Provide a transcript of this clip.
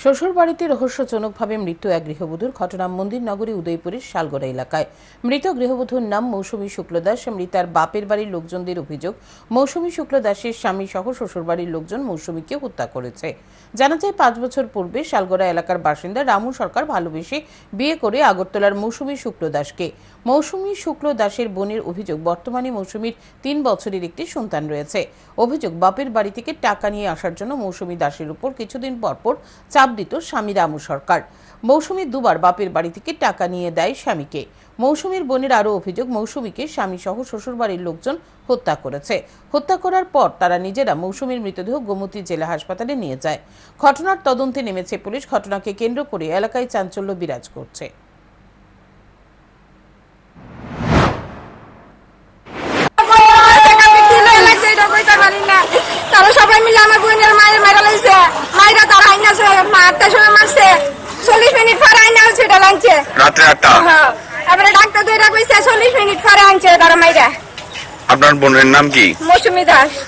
শ্বশুর বাড়িতে রহস্যজনকভাবে মৃত্যু এক গৃহবধূর ঘটনা মন্দির নগরী উদয়পুরের শালগড়া এলাকায়। মৃত গৃহবধূর নাম মৌসুমী শুক্লদাস মৃতার বাপের বাড়ির লোকজনদের অভিযোগ, মৌসুমী শুক্লদাসের স্বামী সহ শ্বশুর বাড়ির লোকজন মৌসুমীকে হত্যা করেছে। জানা যায়, পাঁচ বছর পূর্বে শালগড়া এলাকার বাসিন্দা রামু সরকার ভালোবেসে বিয়ে করে আগরতলার মৌসুমী শুক্লদাসকে মৌসুমী শুক্ল দাসের বোনের অভিযোগ, বর্তমানে মৌসুমীর তিন বছরের একটি সন্তান রয়েছে। অভিযোগ, বাপের বাড়ি থেকে টাকা নিয়ে আসার জন্য মৌসুমী দাসের উপর কিছুদিন পরপর চাপ দিত স্বামী রামু সরকার। মৌসুমী দুবার বাপের বাড়ি থেকে টাকা নিয়ে দেয় স্বামীকে। মৌসুমীর বোনের আরও অভিযোগ, মৌসুমীকে স্বামী সহ শ্বশুরবাড়ির লোকজন হত্যা করেছে। হত্যা করার পর তারা নিজেরা মৌসুমীর মৃতদেহ গোমতী জেলা হাসপাতালে নিয়ে যায়। ঘটনার তদন্তে নেমেছে পুলিশ। ঘটনাকে কেন্দ্র করে এলাকায় চাঞ্চল্য বিরাজ করছে। আটটার সময় মারছে। চল্লিশ মিনিট পরে আইনা হসপিটাল আনছে রাত্রে আটটা। হ্যাঁ। তারপরে ডাক্তার দুইটা কইছে চল্লিশ মিনিট পরে আনছে তারা মাইরা। আপনার বোনের নাম কি? মৌসুমি দাস।